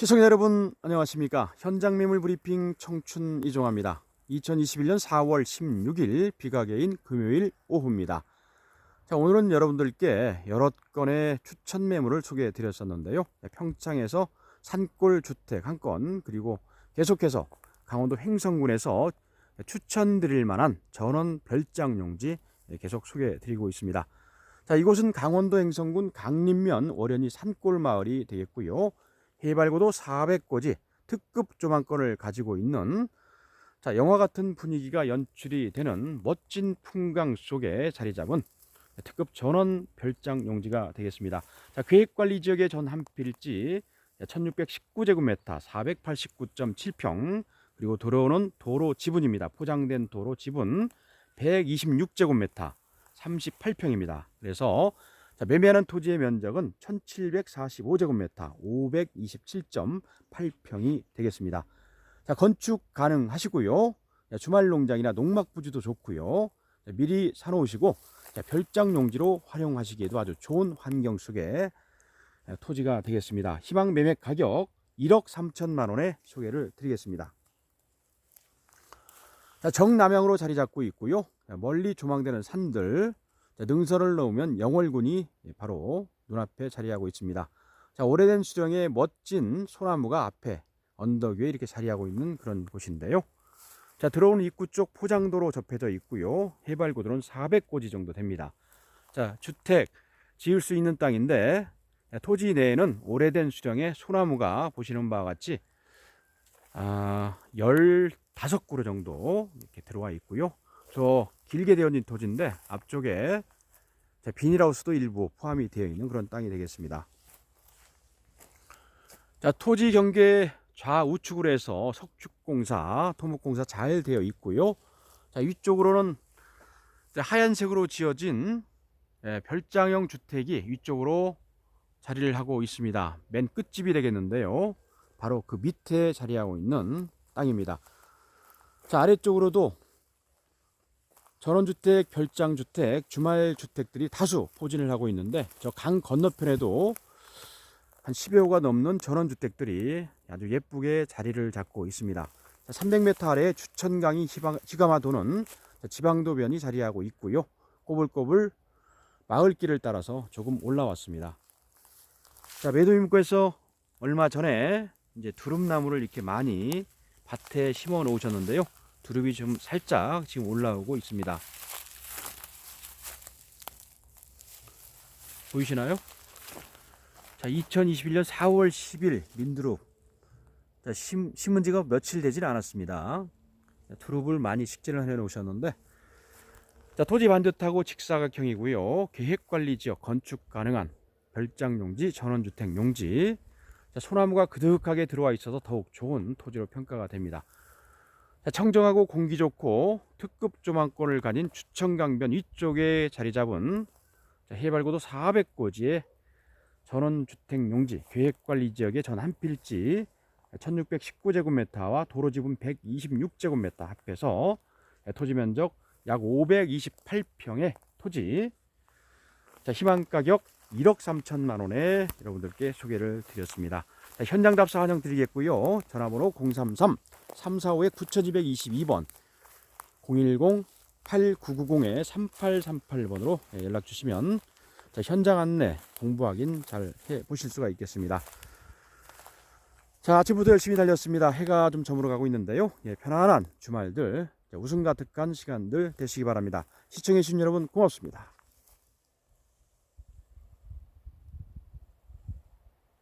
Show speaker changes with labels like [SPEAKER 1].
[SPEAKER 1] 시청자 여러분 안녕하십니까? 현장 매물 브리핑 청춘 이종합니다. 2021년 4월 16일 비가게인 금요일 오후입니다. 자 오늘은 여러분들께 여러 건의 추천 매물을 소개해 드렸었는데요. 평창에서 산골 주택 한 건 그리고 계속해서 강원도 횡성군에서 추천드릴 만한 전원 별장 용지 계속 소개해 드리고 있습니다. 자 이곳은 강원도 횡성군 강림면 월연이 산골 마을이 되겠고요 해발고도 400고지 특급 조망권을 가지고 있는 자, 영화 같은 분위기가 연출이 되는 멋진 풍광 속에 자리 잡은 특급 전원 별장 용지가 되겠습니다. 자, 계획관리 지역의 전 한 필지 1619제곱미터 489.7평 그리고 들어오는 도로 지분입니다. 포장된 도로 지분 126제곱미터 38평입니다. 그래서 자, 매매하는 토지의 면적은 1745제곱미터 527.8평이 되겠습니다. 자, 건축 가능하시고요. 자, 주말 농장이나 농막 부지도 좋고요. 자, 미리 사 놓으시고 자, 별장 용지로 활용하시기에도 아주 좋은 환경 속에 자, 토지가 되겠습니다. 희망 매매 가격 1억 3천만 원에 소개를 드리겠습니다. 자, 정남향으로 자리 잡고 있고요. 자, 멀리 조망되는 산들 자, 능선을 넘으면 영월군이 바로 눈앞에 자리하고 있습니다. 자, 오래된 수령의 멋진 소나무가 앞에 언덕 위에 이렇게 자리하고 있는 그런 곳인데요. 자, 들어오는 입구 쪽 포장도로 접해져 있고요. 해발 고도는 400고지 정도 됩니다. 자, 주택 지을 수 있는 땅인데 토지 내에는 오래된 수령의 소나무가 보시는 바와 같이 아, 15그루 정도 이렇게 들어와 있고요. 저 길게 되어진 토지인데 앞쪽에 비닐하우스도 일부 포함이 되어 있는 그런 땅이 되겠습니다. 자, 토지 경계 좌우측으로 해서 석축공사, 토목공사 잘 되어 있고요. 자, 위쪽으로는 하얀색으로 지어진 예, 별장형 주택이 위쪽으로 자리를 하고 있습니다. 맨 끝집이 되겠는데요. 바로 그 밑에 자리하고 있는 땅입니다. 자, 아래쪽으로도 전원주택, 별장주택, 주말주택들이 다수 포진을 하고 있는데 저 강 건너편에도 한 10여 호가 넘는 전원주택들이 아주 예쁘게 자리를 잡고 있습니다. 300m 아래 주천강이 지감아 도는 지방도변이 자리하고 있고요. 꼬불꼬불 마을길을 따라서 조금 올라왔습니다. 자, 매도입구에서 얼마 전에 이제 두릅나무를 이렇게 많이 밭에 심어 놓으셨는데요. 두릅이 좀 살짝 지금 올라오고 있습니다. 보이시나요? 자, 2021년 4월 10일 민두릅. 자, 심, 심은 지가 며칠 되질 않았습니다. 자, 두릅을 많이 식재를 해 놓으셨는데, 자, 토지 반듯하고 직사각형이고요. 계획관리 지역 건축 가능한 별장 용지, 전원주택 용지. 자, 소나무가 그득하게 들어와 있어서 더욱 좋은 토지로 평가가 됩니다. 자, 청정하고 공기 좋고 특급 조망권을 가진 주천강변 위쪽에 자리 잡은 자, 해발고도 400고지의 전원주택 용지 계획관리지역의 전 한 필지 1619제곱미터와 도로지분 126제곱미터 합해서 토지면적 약 528평의 토지 자, 희망가격 1억 3천만 원에 여러분들께 소개를 드렸습니다. 자, 현장 답사 환영 드리겠고요. 전화번호 033 345의 9222번 010 8990에 3838번으로 연락 주시면 자, 현장 안내 공부 확인 잘 해 보실 수가 있겠습니다. 자, 아침부터 열심히 달렸습니다. 해가 좀 저물어 가고 있는데요. 예, 편안한 주말들, 웃음 가득한 시간들 되시기 바랍니다. 시청해주신 여러분 고맙습니다.